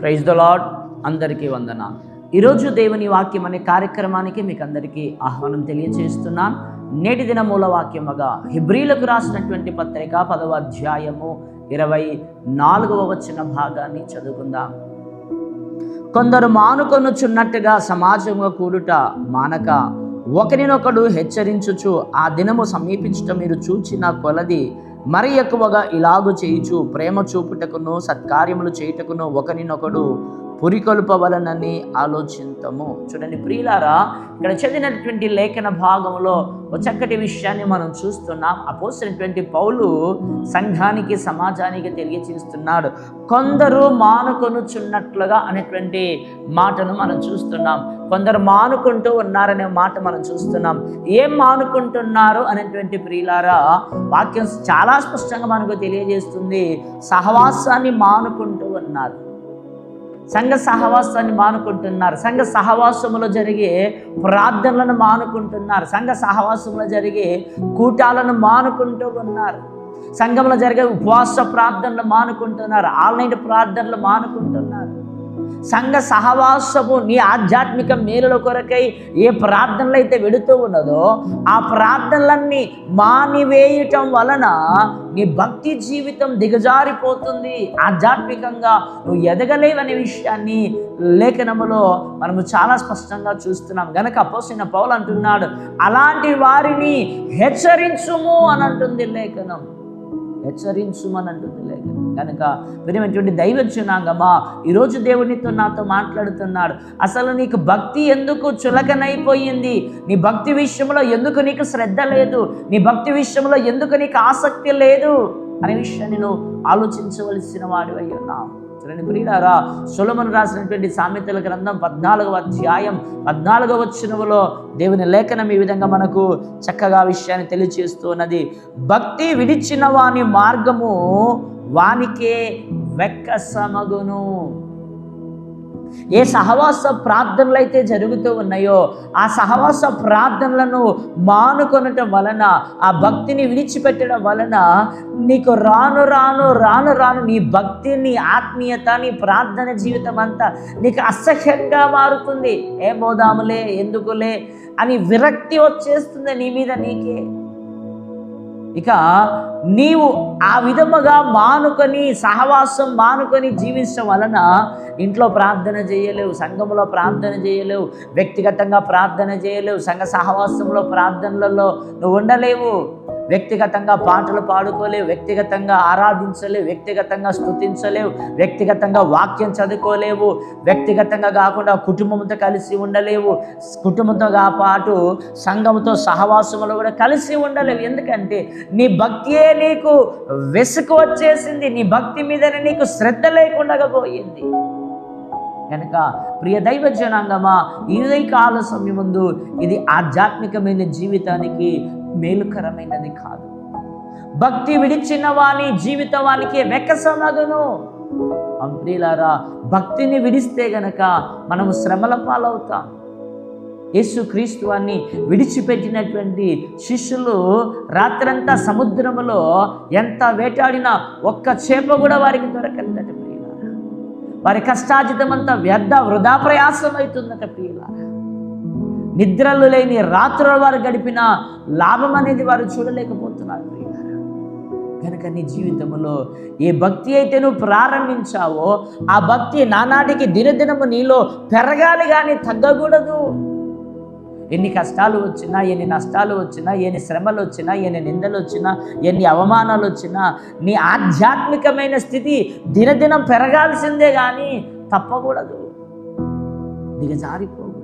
Praise the lord అందరికీ వందన. ఈరోజు దేవుని వాక్యం అనే కార్యక్రమానికి మీకు అందరికీ ఆహ్వానం తెలియజేస్తున్నాను నేటి దిన మూల వాక్యముగా హిబ్రీలకు రాసినటువంటి పత్రిక పదవ అధ్యాయము ఇరవై నాలుగవ వచ్చిన భాగాన్ని చదువుకుందాం. కొందరు మానుకొనుచున్నట్టుగా సమాజంగా కూడుట మానక ఒకరినొకడు హెచ్చరించుచు ఆ దినము సమీపించటం మీరు చూచిన కొలది మరి ఎక్కువగా ఇలాగు చేయుచు ప్రేమ చూపుటకును సత్కార్యములు చేయుటకును ఒకరినొకడు పురికొల్పవలనని ఆలోచింతము. చూడండి ప్రియులారా ఇక్కడ చదివినటువంటి లేఖన భాగంలో ఒక చక్కటి విషయాన్ని మనం చూస్తున్నాం. అపోసినటువంటి పౌలు సంఘానికి సమాజానికి తెలియచేస్తున్నాడు. కొందరు మానుకొనుచున్నట్లుగా అనేటువంటి మాటను మనం చూస్తున్నాం. కొందరు మానుకుంటూ ఉన్నారనే మాట మనం చూస్తున్నాం. ఏం మానుకుంటున్నారు అనేటువంటి ప్రియులారా వాక్యం చాలా స్పష్టంగా మనకు తెలియజేస్తుంది. సహవాసాన్ని మానుకుంటూ ఉన్నారు. సంఘ సహవాసాన్ని మానుకుంటున్నారు. సంఘ సహవాసములో జరిగే ప్రార్థనలను మానుకుంటున్నారు. సంఘ సహవాసంలో జరిగే కూటాలను మానుకుంటూ ఉన్నారు. సంఘంలో జరిగే ఉపవాస ప్రార్థనలు మానుకుంటున్నారు. ఆన్లైన్ ప్రార్థనలు మానుకుంటున్నారు. సంఘ సహవాసము నీ ఆధ్యాత్మిక మేలుల కొరకై ఏ ప్రార్థనలు అయితే వెడుతూ ఉన్నదో ఆ ప్రార్థనలన్నీ మానివేయటం వలన నీ భక్తి జీవితం దిగజారిపోతుంది. ఆధ్యాత్మికంగా నువ్వు ఎదగలేవనే విషయాన్ని లేఖనములో మనము చాలా స్పష్టంగా చూస్తున్నాం. గనక అపోసిన పౌలు అంటున్నాడు అలాంటి వారిని హెచ్చరించుము అని అంటుంది లేఖనం. హెచ్చరించుమని అంటుంది లేఖనం. కనుక వినటువంటి దైవజనాంగమా? ఈరోజు దేవునితో నాతో మాట్లాడుతున్నాడు. అసలు నీకు భక్తి ఎందుకు చులకనైపోయింది? నీ భక్తి విషయంలో ఎందుకు నీకు శ్రద్ధ లేదు? నీ భక్తి విషయంలో ఎందుకు నీకు ఆసక్తి లేదు? అనే విషయాన్ని నువ్వు ఆలోచించవలసిన వాడు ఉన్నావు. చూడండి ప్రియులారా సులమను రాసినటువంటి సామెతల గ్రంథం పద్నాలుగవ అధ్యాయం పద్నాలుగవ వచనములో దేవుని లేఖనం ఈ విధంగా మనకు చక్కగా విషయాన్ని తెలియచేస్తున్నది భక్తి విడిచిన వాని మార్గము వానికే వెక్కసమగును. ఏ సహవాస ప్రార్థనలు అయితే జరుగుతూ ఉన్నాయో ఆ సహవాస ప్రార్థనలను మానుకొనటం వలన ఆ భక్తిని విడిచిపెట్టడం వలన నీకు రాను రాను రాను రాను నీ భక్తి నీ ఆత్మీయత నీ ప్రార్థన జీవితం అంతా నీకు అసహ్యంగా మారుతుంది. ఏ పోదాములే ఎందుకులే అని విరక్తి వచ్చేస్తుంది నీ మీద నీకే. ఇక నీవు ఆ విధముగా మానుకొని సహవాసం మానుకొని జీవించడం వలన ఇంట్లో ప్రార్థన చేయలేవు సంఘంలో ప్రార్థన చేయలేవు వ్యక్తిగతంగా ప్రార్థన చేయలేవు సంఘ సహవాసంలో ప్రార్థనలలో నువ్వు ఉండలేవు. వ్యక్తిగతంగా పాటలు పాడుకోలేవు వ్యక్తిగతంగా ఆరాధించలేవు వ్యక్తిగతంగా స్థుతించలేవు వ్యక్తిగతంగా వాక్యం చదువుకోలేవు వ్యక్తిగతంగా కాకుండా కుటుంబంతో కలిసి ఉండలేవు. కుటుంబంతో పాటు సంఘంతో సహవాసంలో కూడా కలిసి ఉండలేవు. ఎందుకంటే నీ భక్తియే నీకు వెసుకు వచ్చేసింది. నీ భక్తి మీదనే నీకు శ్రద్ధ లేకుండా పోయింది. కనుక ప్రియ దైవ జనాంగమా ఇదే కాల సమయముందు ఇది ఆధ్యాత్మికమైన జీవితానికి మేలుకరమైనది కాదు. భక్తి విడిచిన వాని జీవితవానికి వెక్కసమగును అంప్రియులారా భక్తిని విడిస్తే గనక మనము శ్రమల పాలవుతాం. యేసు క్రీస్తువాన్ని విడిచిపెట్టినటువంటి శిష్యులు రాత్రంతా సముద్రములో ఎంత వేటాడినా ఒక్క చేప కూడా వారికి దొరకలేదట ప్రియుల వారి కష్టాజితమంతా వ్యర్థ వృధా ప్రయాసం అవుతుందట ప్రియులారా. నిద్రలు లేని రాత్రుల వారు గడిపిన లాభం అనేది వారు చూడలేకపోతున్నారు కనుక నీ జీవితంలో ఏ భక్తి అయితే నువ్వు ప్రారంభించావో ఆ భక్తి నానాటికి దినదినము నీలో పెరగాలి కానీ తగ్గకూడదు. ఎన్ని కష్టాలు వచ్చినా ఎన్ని నష్టాలు వచ్చినా ఎన్ని శ్రమలు వచ్చినా ఎన్ని నిందలు వచ్చినా ఎన్ని అవమానాలు వచ్చినా నీ ఆధ్యాత్మికమైన స్థితి దినదినం పెరగాల్సిందే కానీ తప్పకూడదు. దిగజారిపోకూడదు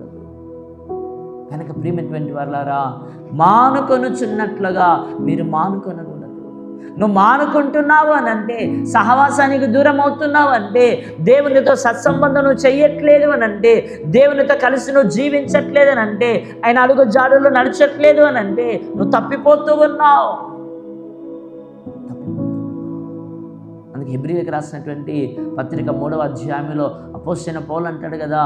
కనుక ప్రియమైనటువంటి వాళ్ళారా మానుకొనుచున్నట్లుగా మీరు మానుకొనకూడదు. నువ్వు మానుకుంటున్నావు అని అంటే సహవాసానికి దూరం అవుతున్నావు అంటే దేవునితో సత్సంబంధం నువ్వు చెయ్యట్లేదు అని అంటే దేవునితో కలిసి నువ్వు జీవించట్లేదు అని అంటే ఆయన అడుగు జాడుల్లో నడచట్లేదు అని అంటే నువ్వు తప్పిపోతూ ఉన్నావు. అందుకే హిబ్రిలకు రాసినటువంటి పత్రిక మూడవ అధ్యాయంలో అపోసిన పౌలు అంటాడు కదా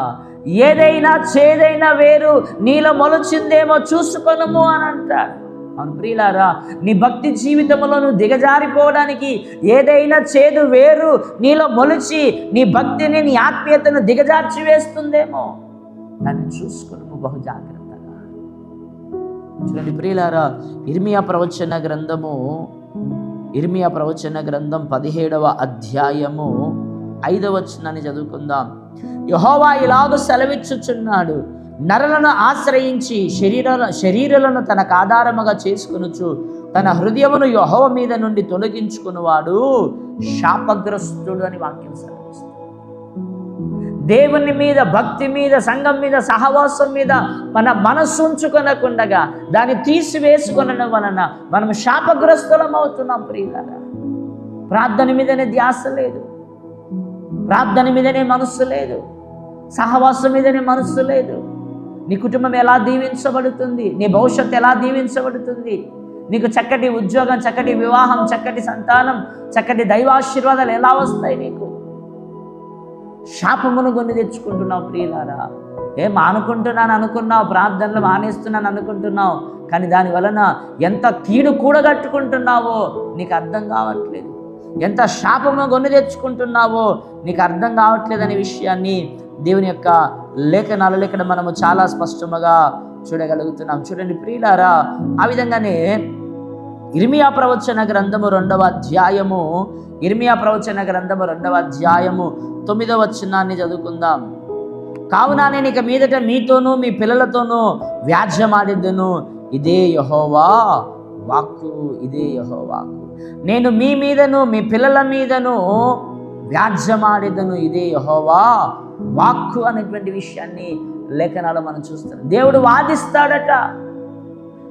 ఏదైనా చేదైనా వేరు నీలో మొలచిందేమో చూసుకొనము అని అంటాడు. అవును ప్రియులారా నీ భక్తి జీవితంలో నువ్వు దిగజారిపోవడానికి ఏదైనా చేదు వేరు నీలో మొలిచి నీ భక్తిని నీ ఆత్మీయతను దిగజార్చి వేస్తుందేమో దాన్ని చూసుకుని బహు జాగ్రత్తగా. చూడండి ప్రియులారా ఇర్మియా ప్రవచన గ్రంథము ఇర్మియా ప్రవచన గ్రంథం పదిహేడవ అధ్యాయము ఐదవ వచనాన్ని చదువుకుందాం. యహోవా ఇలాగ సెలవిచ్చుచున్నాడు. నరలను ఆశ్రయించి శరీర శరీరలను తనకు ఆధారముగా చేసుకునుచు తన హృదయమును యహోవ మీద నుండి తొలగించుకున్నవాడు శాపగ్రస్తుడు అని వాక్యం సెలవిస్తుంది. దేవుని మీద భక్తి మీద సంఘం మీద సహవాసం మీద మన మనస్సు ఉంచుకొనకుండగా దాన్ని తీసివేసుకొనడం వలన మనం శాపగ్రస్తులం అవుతున్నాం ప్రియులారా. ప్రార్థన మీదనే ధ్యాస లేదు. ప్రార్థన మీదనే మనస్సు లేదు. సహవాసం మీదనే మనస్సు లేదు. నీ కుటుంబం ఎలా దీవించబడుతుంది? నీ భవిష్యత్తు ఎలా దీవించబడుతుంది? నీకు చక్కటి ఉద్యోగం చక్కటి వివాహం చక్కటి సంతానం చక్కటి దైవాశీర్వాదాలు ఎలా వస్తాయి నీకు? శాపమును కొన్ని తెచ్చుకుంటున్నావు ప్రియులారా. ఏం అనుకుంటున్నాను అనుకున్నావు ప్రార్థనలు మానేస్తున్నాను అనుకుంటున్నావు కానీ దాని వలన ఎంత కీడు కూడగట్టుకుంటున్నావో నీకు అర్థం కావట్లేదు. ఎంత శాపము గొన్ను తెచ్చుకుంటున్నావో నీకు అర్థం కావట్లేదు అనే విషయాన్ని దేవుని యొక్క లేఖనాలలో ఇక్కడ మనము చాలా స్పష్టముగా చూడగలుగుతున్నాం. చూడండి ప్రియులారా ఆ విధంగానే ఇర్మియా ప్రవచన గ్రంథము రెండవ అధ్యాయము ఇర్మియా ప్రవచన గ్రంథము రెండవ అధ్యాయము తొమ్మిదవ చిన్నాన్ని చదువుకుందాం. కావున నేను ఇక మీదట మీతోనూ మీ పిల్లలతోనూ వ్యాజ్యమాడిద్దును ఇదే యహోవా. వాక్కు ఇదే యహో వాక్కు. నేను మీ మీదను మీ పిల్లల మీదను వ్యాజ్యమాడేదను ఇదే యహోవా వాక్కు అనేటువంటి విషయాన్ని లేఖనాలు మనం చూస్తున్నాం. దేవుడు వాదిస్తాడట.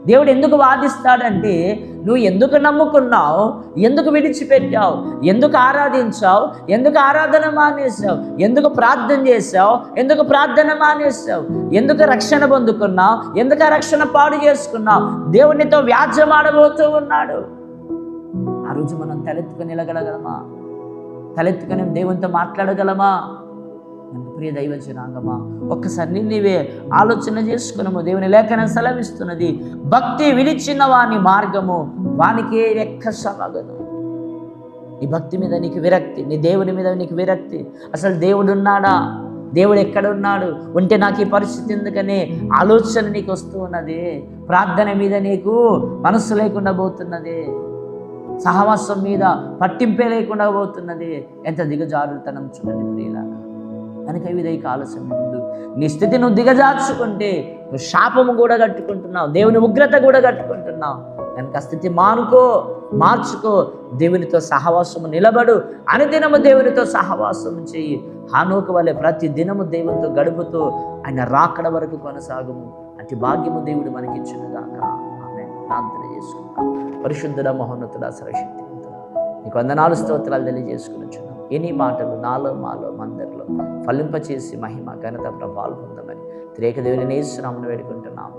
దేవుడు ఎందుకు వాదిస్తాడంటే నువ్వు ఎందుకు నమ్ముకున్నావు? ఎందుకు విడిచిపెట్టావు? ఎందుకు ఆరాధించావు? ఎందుకు ఆరాధన మానేసావు ఎందుకు ప్రార్థన చేసావు ఎందుకు ప్రార్థన మానేసావు ఎందుకు రక్షణ పొందుకున్నావు? ఎందుకు ఆ రక్షణ పాడు చేసుకున్నావు? దేవునితో వ్యాజ్యమాడబోతూ ఉన్నాడు. ఆ రోజు మనం తలెత్తుకొని నిలగలగలమా? తలెత్తుకొని దేవునితో మాట్లాడగలమా? ప్రియ దైవ జనాంగమా ఒక్కసారి నీవే ఆలోచన చేసుకునము దేవుని లేఖన సెలవిస్తున్నది. భక్తి విడిచిన వాని మార్గము వానికే రెక్క సమగదు నీ భక్తి మీద నీకు విరక్తి నీ దేవుని మీద నీకు విరక్తి. అసలు దేవుడు ఉన్నాడా? దేవుడు ఎక్కడ ఉన్నాడు ఉంటే నాకు ఈ పరిస్థితి ఎందుకనే ఆలోచన నీకు వస్తూ ఉన్నది. ప్రార్థన మీద నీకు మనస్సు లేకుండా పోతున్నది. సహవాసం మీద పట్టింపే లేకుండా పోతున్నది. ఎంత దిగజారుతనం చూడండి ప్రియులారా. కనుక ఇవి ఆలస్యం ముందు నీ స్థితి నువ్వు దిగజార్చుకుంటే నువ్వు శాపము కూడా కట్టుకుంటున్నావు దేవుని ఉగ్రత కూడా కట్టుకుంటున్నావు. కనుక స్థితి మానుకో మార్చుకో దేవునితో సహవాసము నిలబడు అనుదినము దేవునితో సహవాసము చెయ్యి హానోకు వలె ప్రతి దినము దేవునితో గడుపుతూ ఆయన రాకడ వరకు కొనసాగము. అతి భాగ్యము దేవుడు మనకిచ్చునుగాక ఆమె ప్రార్థన చేసుకుంటాం పరిశుద్ధుడ మహోన్నతుడ సరశక్తివంతుడ నీకు వందనాలు స్తోత్రాలు తెలియజేసుకుని ఎన్ని మాటలు నాలో మాలో మందరిలో. ఫలింపచేసి మహిమ ఘనత ప్రభావాలు పొందమని. త్రేక దేవుని నేస్తున్నామని వేడుకుంటున్నాం